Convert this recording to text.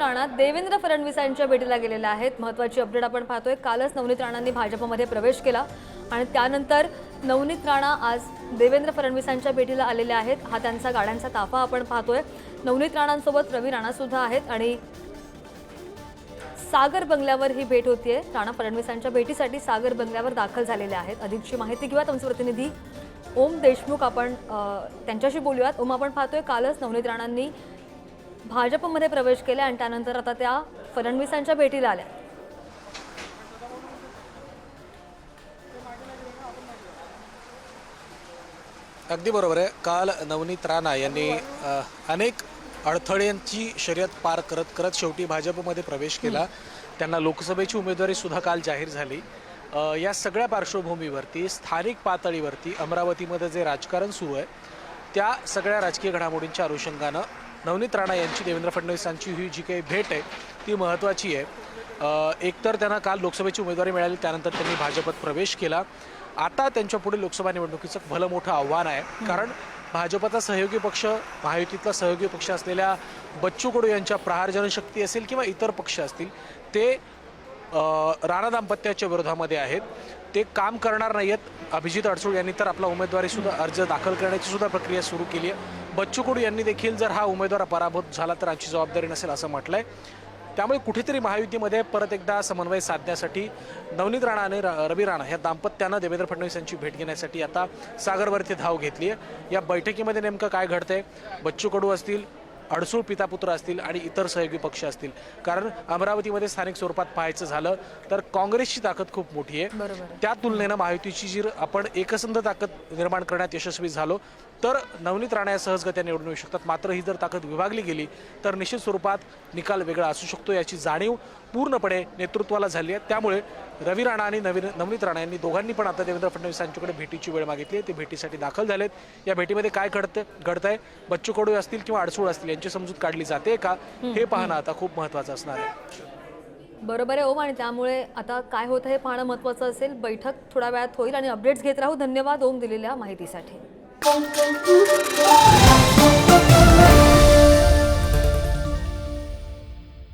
राणा देवेंद्र फडणवीसांच्या भेटीला गेलेल्या आहेत. महत्वाची अपडेट आपण पाहतोय. कालच नवनीत राणांनी भाजपमध्ये प्रवेश केला आणि त्यानंतर नवनीत राणा आज देवेंद्र फडणवीसांच्या भेटीला आलेले आहेत. हा त्यांचा गाड्यांचा ताफा आपण पाहतोय. नवनीत राणांसोबत रवी राणा सुद्धा आहेत आणि सागर बंगल्यावर ही भेट होतीये. राणा फडणवीसांच्या भेटीसाठी सागर बंगल्यावर दाखल झालेले आहेत. अधिकची माहिती घेऊयात. आमचे प्रतिनिधी ओम देशमुख आपण त्यांच्याशी बोलूयात. ओम आपण पाहतोय कालच नवनीत राणांनी भाजपमध्ये प्रवेश केला आणि त्यानंतर आता त्या फडणवीसांच्या भेटीला आल्या. अगदी बरोबर आहे. काल नवनीत राणा यांनी अनेक अडथळ्यांची शर्यत पार करत करत शेवटी भाजपमध्ये प्रवेश केला. त्यांना लोकसभेची उमेदवारी सुद्धा काल जाहीर झाली. या सगळ्या पार्श्वभूमीवरती स्थानिक पातळीवरती अमरावतीमध्ये जे राजकारण सुरू आहे त्या सगळ्या राजकीय घडामोडींच्या अनुषंगानं नवनीत राणा यांची देवेंद्र फडणवीसांची ही जी काही भेट आहे ती महत्त्वाची आहे. एकतर त्यांना काल लोकसभेची उमेदवारी मिळाली त्यानंतर त्यांनी भाजपत प्रवेश केला. आता त्यांच्या पुढे लोकसभा निवडणुकीचं भलं मोठं आव्हान आहे. कारण भाजपचा सहयोगी पक्ष महायुतीतला सहयोगी पक्ष असलेल्या बच्चू कडू यांच्या प्रहार जनशक्ती असेल किंवा इतर पक्ष असतील ते राणा दाम्पत्याच्या विरोधामध्ये आहेत. ते काम करणार नाही आहेत अभिजित अडसूळ यांनी तर आपला उमेदवारीसुद्धा अर्ज दाखल करण्याची सुद्धा प्रक्रिया सुरू केली आहे. बच्चू कडू यांनी देखील जर हा उमेदवार पराभूत झाला तर आमची जबाबदारी नसेल असं म्हटलंय. त्यामुळे कुठेतरी महायुतीमध्ये परत एकदा समन्वय साधण्यासाठी नवनीत राणा आणि र- रवी राणा या दाम्पत्यानं देवेंद्र फडणवीस यांची भेट घेण्यासाठी आता सागरवरती धाव घेतली आहे या बैठकीमध्ये नेमकं काय घडतंय? बच्चू कडू असतील अडसूळ पितापुत्र असतील आणि इतर सहयोगी पक्ष असतील. कारण अमरावतीमध्ये स्थानिक स्वरूपात पाहायचं झालं तर काँग्रेसची ताकद खूप मोठी आहे. आहे. त्या तुलनेनं महायुतीची जी आपण एकसंध ताकद निर्माण करण्यात यशस्वी झालो तर नवनीत राणा या सहजगत्या निवडून येऊ शकतात. मात्र ही जर ताकद विभागली गेली तर निश्चित स्वरूपात निकाल वेगळा असू शकतो याची जाणीव पूर्णपणे नेतृत्वाला झाली आहे. त्यामुळे रवी राणा आणि नवीन नवनीत राणा यांनी दोघांनी पण आता देवेंद्र फडणवीस यांच्याकडे भेटीची वेळ मागितली आहे. ते भेटीसाठी दाखल झालेत. या भेटीमध्ये काय घडतं घडतंय? बच्चू कडू असतील किंवा अडसूळ असतील यांची समजूत काढली जाते का? हे पाहणं आता खूप महत्त्वाचं असणार आहे. बरोबर आहे ओम आणि त्यामुळे आता काय होतं हे पाहणं महत्त्वाचं असेल. बैठक थोड्या वेळात होईल आणि अपडेट्स घेत राहू. धन्यवाद ओम दिलेल्या माहितीसाठी.